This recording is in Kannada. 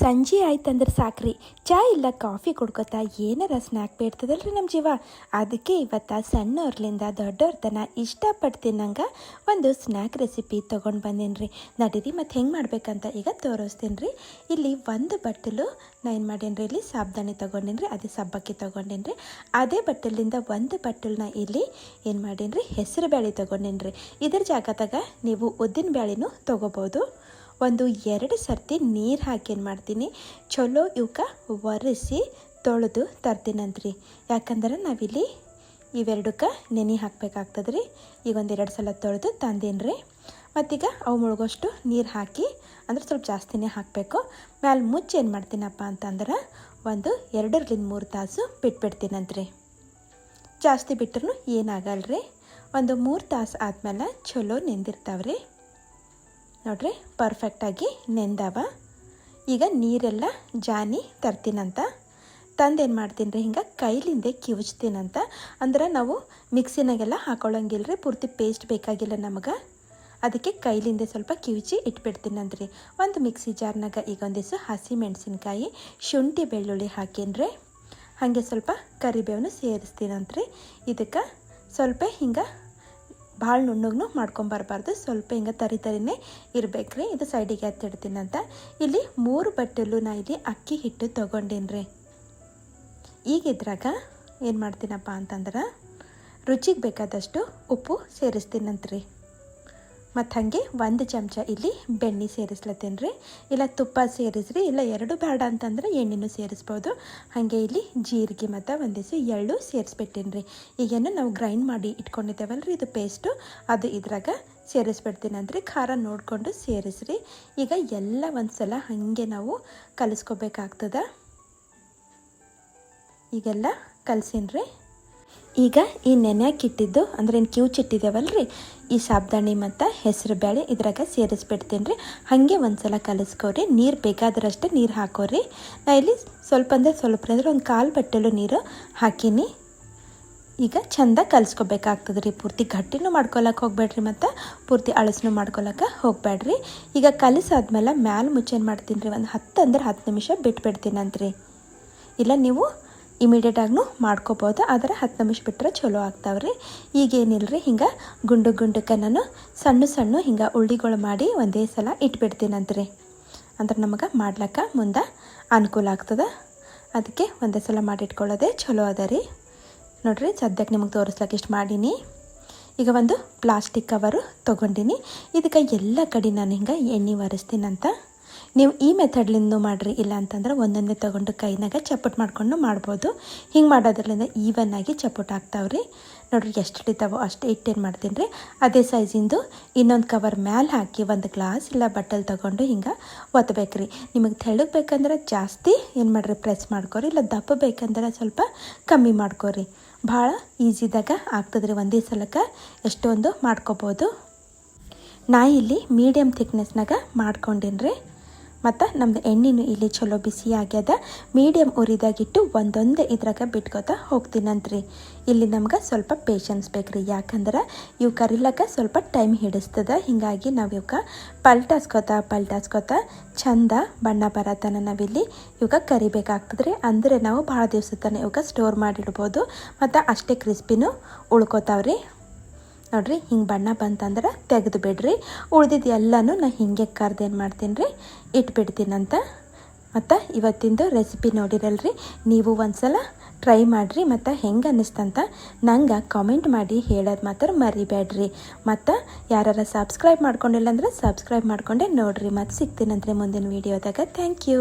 ಸಂಜೆ ಆಯ್ತಂದ್ರೆ ಸಾಕ್ರಿ. ಚಾ ಇಲ್ಲ, ಕಾಫಿ ಕುಡ್ಕೊತಾ ಏನಾರ ಸ್ನ್ಯಾಕ್ ಬೇಡ್ತದಲ್ರಿ ನಮ್ಮ ಜೀವ? ಅದಕ್ಕೆ ಇವತ್ತ ಸಣ್ಣವ್ರಲಿಂದ ದೊಡ್ಡವ್ರ ತನ ಇಷ್ಟಪಟ್ಟು ಒಂದು ಸ್ನ್ಯಾಕ್ ರೆಸಿಪಿ ತೊಗೊಂಡು ರೀ ನಡೀರಿ, ಮತ್ತು ಹೆಂಗೆ ಮಾಡ್ಬೇಕಂತ ಈಗ ತೋರಿಸ್ತೀನಿ ರೀ ಇಲ್ಲಿ ಒಂದು ಬಟ್ಟಲು ನಾ ಏನು ಮಾಡೇನ್ರಿ, ಇಲ್ಲಿ ಸಾಬ್ದಾಣಿ ತೊಗೊಂಡೇನ್ರಿ, ಅದೇ ಸಬ್ಬಕ್ಕಿ ತೊಗೊಂಡೇನ್ರಿ. ಅದೇ ಬಟ್ಟಲಿಂದ ಒಂದು ಬಟ್ಟಲನ್ನ ಇಲ್ಲಿ ಏನು ಮಾಡೇನ್ರಿ, ಹೆಸರು ಬೇಳೆ ತೊಗೊಂಡೇನ್ರಿ. ಇದ್ರ ಜಾಗದಾಗ ನೀವು ಉದ್ದಿನ ಬ್ಯಾಳಿನೂ ತೊಗೋಬೋದು. ಒಂದು ಎರಡು ಸರ್ತಿ ನೀರು ಹಾಕಿ ಏನು ಮಾಡ್ತೀನಿ? ಚಲೋ ಇವಕ್ಕೆ ಒರೆಸಿ ತೊಳೆದು ತರ್ತೀನಂತ್ರಿ. ಯಾಕಂದ್ರೆ ನಾವಿಲ್ಲಿ ಇವೆರಡಕ್ಕೆ ನೆನೆ ಹಾಕಬೇಕಾಗ್ತದೆ ರೀ ಈಗ ಒಂದು ಎರಡು ಸಲ ತೊಳೆದು ತಂದೀನಿ ರೀ ಮತ್ತೀಗ ಅವು ಮುಳುಗೋಷ್ಟು ನೀರು ಹಾಕಿ ಅಂದ್ರೆ ಸ್ವಲ್ಪ ಜಾಸ್ತಿನೇ ಹಾಕಬೇಕು. ಮ್ಯಾಲೆ ಮುಚ್ಚಿ ಏನು ಮಾಡ್ತೀನಪ್ಪ ಅಂತಂದ್ರೆ ಒಂದು ಎರಡರಿಂದ ಮೂರು ತಾಸು ಬಿಟ್ಬಿಡ್ತೀನಂತ್ರಿ. ಜಾಸ್ತಿ ಬಿಟ್ಟರು ರೀ ಒಂದು ಮೂರು ತಾಸು ಆದಮೇಲೆ ಚಲೋ ನೆಂದಿರ್ತಾವ್ರಿ. ನೋಡ್ರಿ ಪರ್ಫೆಕ್ಟಾಗಿ ನೆಂದವ. ಈಗ ನೀರೆಲ್ಲ ಜಾನಿ ತರ್ತೀನಂತ. ತಂದೇನು ಮಾಡ್ತೀನಿ ರೀ ಹಿಂಗೆ ಕೈಲಿಂದೆ ಕಿವುಚ್ತೀನಂತ. ಅಂದ್ರೆ ನಾವು ಮಿಕ್ಸಿನಾಗೆಲ್ಲ ಹಾಕೊಳ್ಳೋಂಗಿಲ್ಲ ರೀ ಪೂರ್ತಿ ಪೇಸ್ಟ್ ಬೇಕಾಗಿಲ್ಲ ನಮಗೆ. ಅದಕ್ಕೆ ಕೈಲಿಂದೆ ಸ್ವಲ್ಪ ಕಿವುಚಿ ಇಟ್ಬಿಡ್ತೀನಂದ್ರಿ ಒಂದು ಮಿಕ್ಸಿ ಜಾರ್ನಾಗ ಈಗ ಒಂದಿವ್ಸ ಹಸಿ ಮೆಣಸಿನ್ಕಾಯಿ, ಶುಂಠಿ ಬೆಳ್ಳುಳ್ಳಿ ಹಾಕೇನ್ರಿ. ಹಾಗೆ ಸ್ವಲ್ಪ ಕರಿಬೇವನ್ನು ಸೇರಿಸ್ತೀನಂತ್ರಿ. ಇದಕ್ಕೆ ಸ್ವಲ್ಪ ಹಿಂಗೆ ಭಾಳ ನುಣ್ಣಗೂ ಮಾಡ್ಕೊಂಬರ್ಬಾರ್ದು. ಸ್ವಲ್ಪ ಹಿಂಗೆ ತರಿ ತರಿನೇ ಇರಬೇಕು ರೀ. ಇದು ಸೈಡಿಗೆ ಎತ್ತಿಡ್ತೀನಂತ ಇಲ್ಲಿ ಮೂರು ಬಟ್ಟಲು ನಾ ಇಲ್ಲಿ ಅಕ್ಕಿ ಹಿಟ್ಟು ತೊಗೊಂಡೇನಿ ರೀ. ಈಗ ಇದ್ರಾಗ ಏನು ಮಾಡ್ತೀನಪ್ಪ ಅಂತಂದ್ರೆ ರುಚಿಗೆ ಬೇಕಾದಷ್ಟು ಉಪ್ಪು ಸೇರಿಸ್ತೀನಂತ್ರಿ. ಮತ್ತು ಹಾಗೆ ಒಂದು ಚಮಚ ಇಲ್ಲಿ ಬೆಣ್ಣೆ ಸೇರಿಸ್ಲತ್ತೇನೆ ರೀ ಇಲ್ಲ ತುಪ್ಪ ಸೇರಿಸ್ರಿ, ಇಲ್ಲ ಎರಡು ಬೇಡ ಅಂತಂದ್ರೆ ಎಣ್ಣೆನೂ ಸೇರಿಸ್ಬೋದು. ಹಾಗೆ ಇಲ್ಲಿ ಜೀರಿಗೆ ಮತ್ತು ಒಂದಿಸು ಎಳ್ಳು ಸೇರಿಸ್ಬಿಟ್ಟೇನಿ ರೀ ಈಗೇನು ನಾವು ಗ್ರೈಂಡ್ ಮಾಡಿ ಇಟ್ಕೊಂಡಿದ್ದೇವಲ್ಲ ರೀ ಇದು ಪೇಸ್ಟು ಅದು ಇದ್ರಾಗ ಸೇರಿಸ್ಬಿಡ್ತೀನಂದ್ರಿ ಖಾರ ನೋಡಿಕೊಂಡು ಸೇರಿಸ್ರಿ. ಈಗ ಎಲ್ಲ ಒಂದು ಸಲ ಹಾಗೆ ನಾವು ಕಲಿಸ್ಕೋಬೇಕಾಗ್ತದ? ಈಗೆಲ್ಲ ಕಲ್ಸಿನ್ರಿ. ಈಗ ಈ ನೆನೆಯಾಕಿಟ್ಟಿದ್ದು ಅಂದ್ರೆ ಏನು ರೀ ಈ ಸಾಬ್ದಾಣಿ ಮತ್ತು ಹೆಸರು ಬೇಳೆ ಇದ್ರಾಗ ಸೇರಿಸ್ಬಿಡ್ತೀನಿ ರೀ ಹಾಗೆ ಒಂದು ಸಲ ಕಲಿಸ್ಕೊರಿ, ನೀರು ಬೇಕಾದ್ರಷ್ಟೇ ನೀರು ಹಾಕೋರಿ. ನಾ ಇಲ್ಲಿ ಸ್ವಲ್ಪ ಅಂದರೆ ಸ್ವಲ್ಪ ಅಂದರೆ ಒಂದು ಕಾಲು ಬಟ್ಟೆಲು ನೀರು ಹಾಕೀನಿ. ಈಗ ಚಂದ ಕಲಿಸ್ಕೋಬೇಕಾಗ್ತದೆ ರೀ ಪೂರ್ತಿ ಗಟ್ಟಿನೂ ಮಾಡ್ಕೊಳಕ್ಕೆ ಹೋಗ್ಬೇಡ್ರಿ ಮತ್ತು ಪೂರ್ತಿ ಅಳಸನೂ ಮಾಡ್ಕೊಳಕ್ಕೆ ಹೋಗ್ಬೇಡ್ರಿ. ಈಗ ಕಲಿಸಾದ್ಮೇಲೆ ಮ್ಯಾಲೆ ಮುಚ್ಚೇನು ಮಾಡ್ತೀನಿ ರೀ ಒಂದು ಹತ್ತು ಅಂದ್ರೆ ಹತ್ತು ನಿಮಿಷ ಬಿಟ್ಬಿಡ್ತೀನಂತ್ರಿ. ಇಲ್ಲ ನೀವು ಇಮಿಡಿಯೇಟಾಗೂ ಮಾಡ್ಕೋಬೋದು. ಆದರೆ ಹತ್ತು ನಿಮಿಷ ಬಿಟ್ಟರೆ ಚಲೋ ಈಗೇನಿಲ್ಲ ರೀ ಹಿಂಗೆ ಗುಂಡು ಗುಂಡಕ್ಕೆ ನಾನು ಸಣ್ಣ ಸಣ್ಣ ಹಿಂಗೆ ಉಳ್ಳಿಗಳು ಮಾಡಿ ಒಂದೇ ಸಲ ಇಟ್ಬಿಡ್ತೀನಂತ್ರಿ. ಅಂದ್ರೆ ನಮಗೆ ಮಾಡ್ಲಿಕ್ಕೆ ಮುಂದೆ ಅನುಕೂಲ ಆಗ್ತದೆ. ಅದಕ್ಕೆ ಒಂದೇ ಸಲ ಮಾಡಿಟ್ಕೊಳ್ಳೋದೇ ಚಲೋ ಅದ ರೀ. ನೋಡಿರಿ ಸದ್ಯಕ್ಕೆ ನಿಮಗೆ ತೋರಿಸ್ಲಕ್ಕೆ ಇಷ್ಟು ಮಾಡೀನಿ. ಈಗ ಒಂದು ಪ್ಲಾಸ್ಟಿಕ್ ಕವರು ತೊಗೊಂಡಿನಿ. ಇದಕ್ಕೆ ಎಲ್ಲ ಕಡೆ ನಾನು ಹಿಂಗೆ ಎಣ್ಣೆ ಒರೆಸ್ತೀನಂತ ನೀವು ಈ ಮೆಥಡ್ಲಿಂದ ಮಾಡಿರಿ, ಇಲ್ಲ ಅಂತಂದ್ರೆ ಒಂದೊಂದೇ ತೊಗೊಂಡು ಕೈನಾಗ ಚಪ್ಪಟ್ ಮಾಡ್ಕೊಂಡು ಮಾಡ್ಬೋದು. ಹಿಂಗೆ ಮಾಡೋದ್ರಲ್ಲಿಂದ ಈವನ್ ಆಗಿ ಚಪ್ಪಟ್ ಆಗ್ತಾವ್ರಿ. ನೋಡ್ರಿ ಎಷ್ಟು ಹಿಡಿತಾವೋ ಅಷ್ಟು ಇಟ್ಟೇನು ಮಾಡ್ತೀನಿ ರೀ? ಅದೇ ಸೈಜಿಂದು ಇನ್ನೊಂದು ಕವರ್ ಮ್ಯಾಲೆ ಹಾಕಿ ಒಂದು ಗ್ಲಾಸ್ ಇಲ್ಲ ಬಟ್ಟಲ್ ತೊಗೊಂಡು ಹಿಂಗೆ ಒತ್ತಬೇಕ್ರಿ ನಿಮಗೆ ತೆಳ್ಳಗೆ ಬೇಕಂದ್ರೆ ಜಾಸ್ತಿ ಏನು ಮಾಡಿರಿ ಪ್ರೆಸ್ ಮಾಡ್ಕೋರಿ, ಇಲ್ಲ ದಪ್ಪ ಬೇಕಂದ್ರೆ ಸ್ವಲ್ಪ ಕಮ್ಮಿ ಮಾಡ್ಕೊರಿ. ಭಾಳ ಈಸಿದಾಗ ಆಗ್ತದ್ರಿ ಒಂದೇ ಸಲಕ್ಕೆ ಎಷ್ಟೊಂದು ಮಾಡ್ಕೋಬೋದು. ನಾ ಇಲ್ಲಿ ಮೀಡಿಯಮ್ ಥಿಕ್ನೆಸ್ನಾಗ ಮಾಡ್ಕೊಂಡೇನಿ ರೀ ಮತ್ತು ನಮ್ಮದು ಎಣ್ಣೆನೂ ಇಲ್ಲಿ ಚಲೋ ಬಿಸಿ ಆಗ್ಯದ. ಮೀಡಿಯಮ್ ಉರಿದಾಗಿಟ್ಟು ಒಂದೊಂದೇ ಇದ್ರಾಗ ಬಿಟ್ಕೋತಾ ಹೋಗ್ತೀನಂತ್ರಿ. ಇಲ್ಲಿ ನಮ್ಗೆ ಸ್ವಲ್ಪ ಪೇಷನ್ಸ್ ಬೇಕ್ರಿ. ಯಾಕಂದ್ರೆ ಇವು ಕರಿಲಕ್ಕ ಸ್ವಲ್ಪ ಟೈಮ್ ಹಿಡಿಸ್ತದ. ಹೀಗಾಗಿ ನಾವು ಇವಕ್ಕೆ ಪಲ್ಟಾಸ್ಕೋತಾ, ಪಲ್ಟಾಸ್ಕೊತ ಚಂದ ಬಣ್ಣ ಬರತನ ನಾವಿಲ್ಲಿ ಇವಾಗ ಕರಿಬೇಕಾಗ್ತದ್ರಿ. ಅಂದರೆ ನಾವು ಭಾಳ ದಿವಸ ತನಕ ಇವಾಗ ಸ್ಟೋರ್ ಮಾಡಿಡ್ಬೋದು. ಮತ್ತು ಅಷ್ಟೇ ಕ್ರಿಸ್ಪಿನೂ ಉಳ್ಕೋತಾವ್ರಿ. ನೋಡ್ರಿ, ಹಿಂಗೆ ಬಣ್ಣ ಬಂತಂದ್ರೆ ತೆಗೆದು ಬಿಡ್ರಿ. ಉಳ್ದಿದ್ದು ಎಲ್ಲನೂ ನಾನು ಹಿಂಗೆ ಕರ್ದು ಏನು ಮಾಡ್ತೀನಿ ರೀ ಇಟ್ಬಿಡ್ತೀನಂತ. ಮತ್ತು ಇವತ್ತಿಂದು ರೆಸಿಪಿ ನೋಡಿರಲ್ರಿ? ನೀವು ಒಂದ್ಸಲ ಟ್ರೈ ಮಾಡಿರಿ, ಮತ್ತು ಹೆಂಗೆ ಅನ್ನಿಸ್ತಂತ ನಂಗೆ ಕಾಮೆಂಟ್ ಮಾಡಿ ಹೇಳೋದು ಮಾತ್ರ ಮರಿಬೇಡ್ರಿ. ಮತ್ತು ಯಾರು ಸಬ್ಸ್ಕ್ರೈಬ್ ಮಾಡ್ಕೊಂಡಿಲ್ಲ ಅಂದ್ರೆ ಸಬ್ಸ್ಕ್ರೈಬ್ ಮಾಡ್ಕೊಂಡೆ ನೋಡಿರಿ. ಮತ್ತು ಸಿಗ್ತೀನಂತ್ರಿ ಮುಂದಿನ ವೀಡಿಯೋದಾಗ ಥ್ಯಾಂಕ್ ಯು